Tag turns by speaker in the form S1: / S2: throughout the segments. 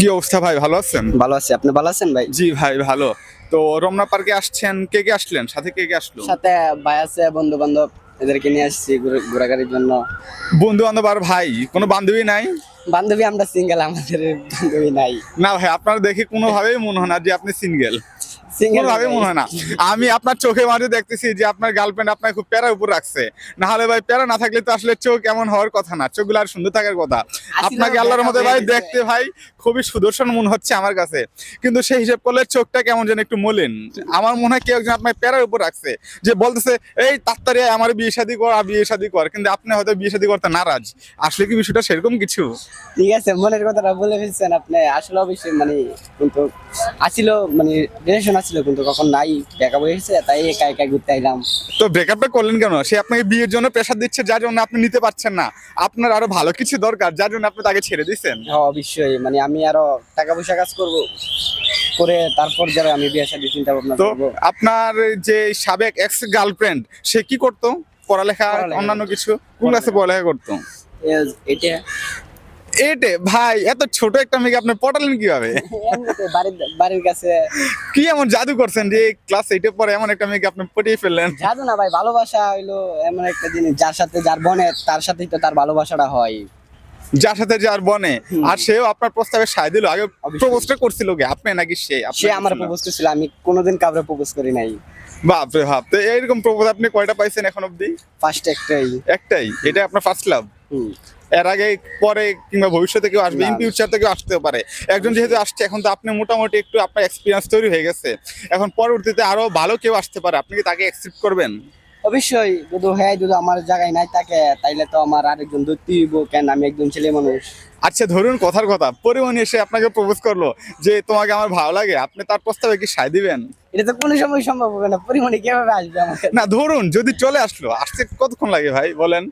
S1: কি অবস্থা ভাই ভালো আছেন?
S2: ভালো আছি। আপনি ভালো আছেন ভাই?
S1: জি ভাই ভালো। তো রমনা পার্কে আসছেন কে কে আসলেন? সাথে কে কে আসলো?
S2: সাথে ভাই আছে বন্ধু বান্ধব এদেরকে নিয়ে আসছি ঘুরে- ঘোরাঘুরির জন্য।
S1: বন্ধু বান্ধব আর ভাই কোনো বান্ধবী নাই?
S2: বান্ধবী আমরা সিঙ্গেল আমাদের বান্ধবী নাই।
S1: না ভাই আপনার দেখে কোনোভাবেই মনে হয় না যে আপনি সিঙ্গেল কোনোভাবে মনে হয় না। আমি আপনার চোখে মাঝে দেখতেছি যে আপনার গার্লফ্রেন্ড আপনার খুব প্যারা উপর রাখছে। না হলে ভাই প্যারা না থাকলে তো আসলে চোখ এমন হওয়ার কথা না। চোখগুলো আর সুন্দর থাকার কথা। আপনাকে আল্লাহর মধ্যে ভাই দেখতে ভাই খুবই সুদর্শন মনে হচ্ছে আমার কাছে। কিন্তু সেই হিসাব করলে চোখটা কেমন যেন একটু মলিন। আমার মনে হয় কেউ একজন আপনার প্যারার উপর রাখছে। যে বলতেছে এই তাড়াতাড়ি আমার বিয়ে শাদী কর আর বিয়ে শাদী কর। কিন্তু আপনি হয়তো বিয়ে শাদী করতে নারাজ। আসলে কি বিষয়টা সেরকম কিছু?
S2: ঠিক আছে মনের কথাটা বলে ফেলছেন আপনি। আসলে অবশ্যই মানে কিন্তু আসিল মানে রিলেশন আসছিল কিন্তু কখন নাই দেখা হয়েছে তাই একা একা ঘুরতে আইলাম।
S1: তো ব্রেকআপটা করলেন কেন? সে আপনাকে বিয়ের জন্য প্রেশার দিচ্ছে যার জন্য আপনি নিতে পারছেন না। আপনার আরও ভালো কিছু দরকার যার জন্য আপনি তাকে ছেড়ে দিচ্ছেন
S2: হ্যাঁ অবশ্যই। মানে আমি আরও টাকা পয়সা কাজ করব করে তারপর যারা আমি বিয়ে শাদী চিন্তা ভাবনা করব।
S1: আপনার যে সাবেক এক্স গার্লফ্রেন্ড সে কি করতো? পড়ালেখা
S2: পড়ালেখা
S1: অন্যান্য কিছু? কোন ক্লাসে পড়ালেখা করতো?
S2: এটা
S1: এটে ভাই এত ছোট একটা মেয়েকে আপনি পটালেন কীভাবে?
S2: বাড়ির কাছে।
S1: কি এমন জাদু করছেন যে ক্লাস এইটে পরে এমন একটা মেয়েকে আপনি পটিয়ে ফেললেন?
S2: জানো না ভাই ভালোবাসা হইল এমন একটা জিনিস যার সাথে যার বনে তার সাথেই তো তার ভালোবাসাটা হয়।
S1: যার সাথে যার বনে। আর সেও আপনার প্রস্তাবে সায় দিল আগে। প্রপোজটা করছিল কে? আপনি নাকি সে?
S2: সে আমার প্রপোজ করছিল আমি কোনোদিন কাউরে প্রপোজ করি নাই।
S1: বাপ রে বাপ তো এইরকম প্রপোজ আপনি কয়টা পাইছেন এখন অবধি?
S2: ফার্স্ট একটাই।
S1: একটাই? এটা আপনার ফার্স্ট লাভ
S2: হুম।
S1: এর আগে পরে কিংবা ভবিষ্যতে কেউ আসবে ইন ফিউচার থেকে আসতেও পারে। একজন যেহেতু আসছে এখন তো আপনি মোটামুটি একটু আপনার এক্সপিরিয়েন্স তৈরি হয়ে গেছে। এখন পরবর্তীতে আরও ভালো কেউ আসতে পারে। আপনি কি তাকে অ্যাকসেপ্ট করবেন?
S2: অবশ্যই যদি হ্যাঁ যদি আমার জায়গায় নাই থাকে তাইলে তো আমার আরেকজন ধরতে হইব কেন? আমি একজন ছেলে মানুষ।
S1: আচ্ছা ধরুন কথার কথা পরিমণি এসে আপনাকে প্রপোজ করল যে তোমাকে আমার ভালো লাগে আপনি তার প্রস্তাবে কি সায় দিবেন?
S2: এটা তো কোনো সময় সম্ভব হবে না। পরিমাণে কীভাবে আসবে আমাকে?
S1: না ধরুন যদি চলে আসলো আসতে কতক্ষণ লাগে ভাই? বলেন।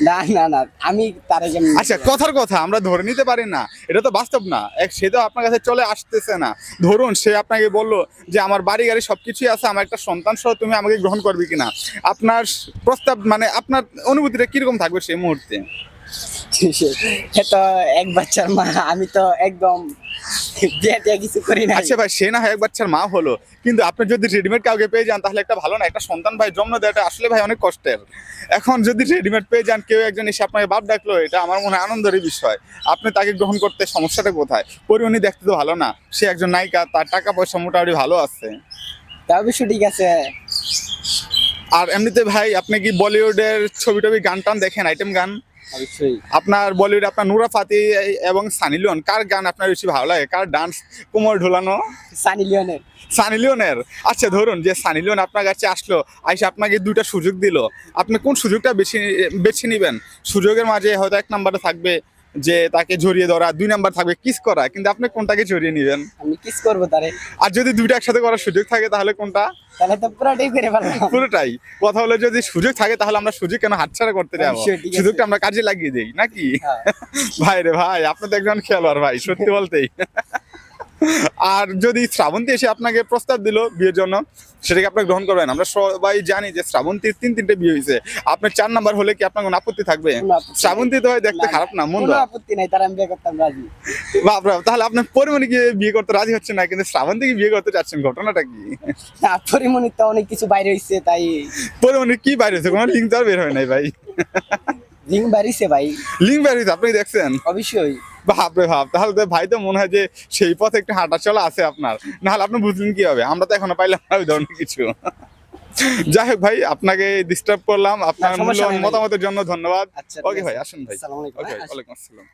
S2: না না না আমি তার
S1: আচ্ছা কথার কথা আমরা ধরে নিতে পারি না। এটা তো বাস্তব না। এক সে তো আপনার কাছে চলে আসতেছে না। ধরুন সে আপনাকে বলল যে আমার বাড়ি গাড়ি সবকিছুই আছে আমার একটা সন্তান সহ তুমি আমাকে গ্রহণ করবে কিনা? আপনার প্রস্তাব মানে আপনার অনুভূতিটা কীরকম থাকবে সেই মুহূর্তে?
S2: তো এক বাচ্চার মা আমি তো একদম কিছু করি না
S1: আচ্ছা ভাই সে না হয় এক বাচ্চার মা হলো। কিন্তু আপনি যদি রেডিমেড কাউকে পেয়ে যান তাহলে একটা ভালো না একটা সন্তান ভাই জন্ম দেওয়াটা আসলে ভাই অনেক কষ্টের। এখন যদি রেডিমেড পেয়ে যান কেউ একজন এসে আপনাকে বাপ ডাকলো এটা আমার মনে আনন্দেরই বিষয়। আপনি তাকে গ্রহণ করতে সমস্যাটা কোথায়? পরিমণি দেখতে তো ভালো না। সে একজন নায়িকা তার টাকা পয়সা মোটামুটি ভালো আছে।
S2: তা অবশ্য ঠিক আছে।
S1: আর এমনিতে ভাই আপনি কি বলিউডের ছবি টবি গান টান দেখেন আইটেম গান? আপনার বলিউড আপনার নুরা ফাতি এবং সানি লিওন কার গান আপনার বেশি ভালো লাগে? কার ডান্স কোমর ঢোলানো?
S2: সানি লিওনের।
S1: সানি লিওনের? আচ্ছা ধরুন যে সানি লিওন আপনার কাছে আসলো আইসা আপনাকে দুইটা সুযোগ দিল। আপনি কোন সুযোগটা বেছে বেছে নেবেন? সুযোগের মাঝে হয়তো এক নাম্বারে থাকবে যে তাকে জড়িয়ে ধরা দুই নাম্বার থাকবে কিস করা কিন্তু আপনি কোনটাকে জড়িয়ে নেবেন?
S2: আমি কিস করব তারে।
S1: আর যদি দুইটা একসাথে করার সুযোগ থাকে তাহলে কোনটা?
S2: তাহলে তো পুরোটাই করে ফেলব।
S1: পুরোটাই। কথা হলো যদি সুযোগ থাকে তাহলে আমরা সুযোগ কেন হাতছাড়া করতে যাব? সুযোগটা আমরা কাজে লাগিয়ে দেই নাকি?
S2: হ্যাঁ।
S1: ভাই রে ভাই আপনি তো একজন খেলোয়াড় ভাই সত্যি বলতেই। আর যদি শ্রাবন্তী এসে আপনাকে প্রস্তাব দিল বিয়ের জন্য সেটাকে আপনি গ্রহণ করবেন। আমরা সবাই জানি যে শ্রাবন্তীর তিন তিনটে বিয়ে হয়েছে। আপনার চার নাম্বার হলে কি আপনার কোনো আপত্তি থাকবে? শ্রাবন্তী তো হয় দেখতে খারাপ না মন্দ।
S2: আপত্তি নাই তারা বিয়ে করতাম রাজি।
S1: বাপরা তাহলে আপনার পরিমাণে বিয়ে করতে রাজি হচ্ছে না? কিন্তু শ্রাবন্তীকে বিয়ে করতে চাচ্ছেন? ঘটনাটা কি?
S2: না পরিমণির তো অনেক কিছু বাইরে হইছে তাই
S1: পরিমাণে কি বাইরে হয়েছে কোনো লিঙ্ক তো আর বের হয় নাই ভাই।
S2: লিঙ্ক বাড়িছে ভাই।
S1: লিঙ্ক হয়েছে আপনি দেখছেন?
S2: অবশ্যই।
S1: ভাব রে ভাব তাহলে তো ভাই তো মনে হয় যে সেই পথে একটু হাঁটা চলা আছে আপনার। নাহলে আপনি বুঝলেন কি হবে আমরা তো এখনও পাইলাম না ওই ধরনের কিছু। যাই হোক ভাই আপনাকে ডিস্টার্ব করলাম আপনার মূল্যবান মতামতের জন্য ধন্যবাদ।
S2: আচ্ছা
S1: ওকে ভাই আসুন ভাই। ওকে ওয়ালাইকুম আসসালাম।